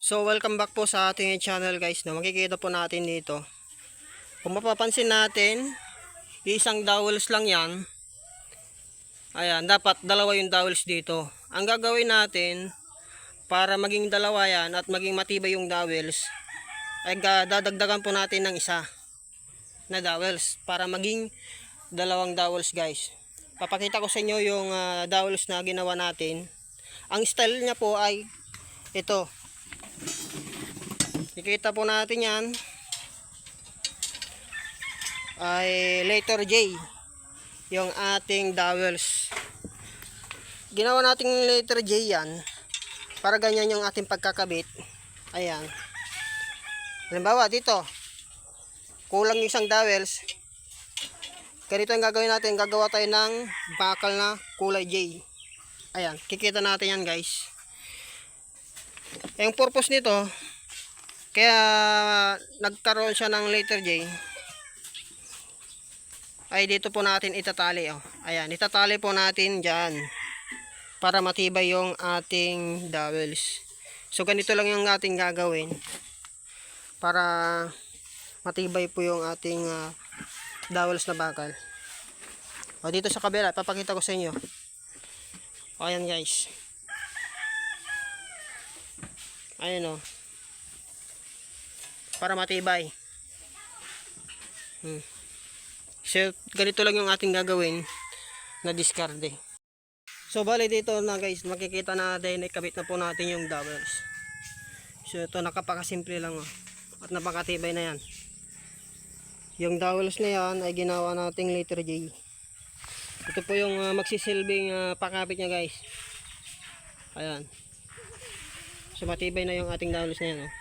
So welcome back po sa ating channel guys. No? Makikita po natin dito. Kung mapapansin natin, isang dowels lang yan. Ayan, dapat dalawa yung dowels dito. Ang gagawin natin, para maging dalawa yan at maging matibay yung dowels, ay ga- dadagdagan po natin ng isa na dowels para maging dalawang dowels guys. Papakita ko sa inyo yung ah, dowels na ginawa natin. Ang style niya po ay ito. Nakikita po natin yan. Ay letter J. Yung ating dowels. Ginawa nating letter J yan. Para ganyan yung ating pagkakabit. Ayan. Halimbawa dito. Kulang yung isang dowels. Ganito ang gagawin natin. Gagawa tayo ng bakal na kulay J. Ayan. Kikita natin yan guys. Yung purpose nito, kaya nagkaroon siya ng letter J, ay dito po natin itatali. Oh. Ayan, itatali po natin dyan para matibay yung ating dowels. So, ganito lang yung ating gagawin para matibay po yung ating ah, dowels na bakal. O, dito sa kabila, papakita ko sa inyo. O, ayan guys. Ayan o. Para matibay. Hmm. So, ganito lang yung ating gagawin na discarte. So, bali dito na guys, makikita natin, ikabit na po natin yung dowels. So, ito nakapakasimple lang oh. At napakatibay na yan. Yung dowels na yan ay ginawa nating letter J. Ito po yung ah, magsisilbing ah, pakapit niya guys. Ayan. So matibay na yung ating dowels na yan. Oh.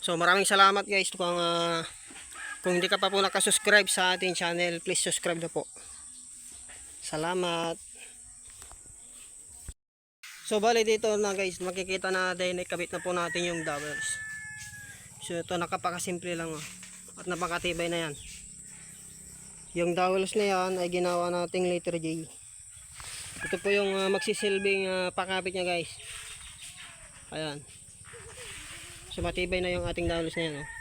So maraming salamat guys kung ah, kung hindi ka pa po nakasubscribe sa ating channel, please subscribe na po. Salamat. So bali dito na guys, makikita natin ikabit na po natin yung dowels. So ito nakapakasimple lang oh. At napakatibay na yan. Yung dowels na yan ay ginawa nating letter J. Ito po yung ah, magsisilbing ah, pakapit niya guys. Ayan. So matibay na yung ating dowels na yan. Oh.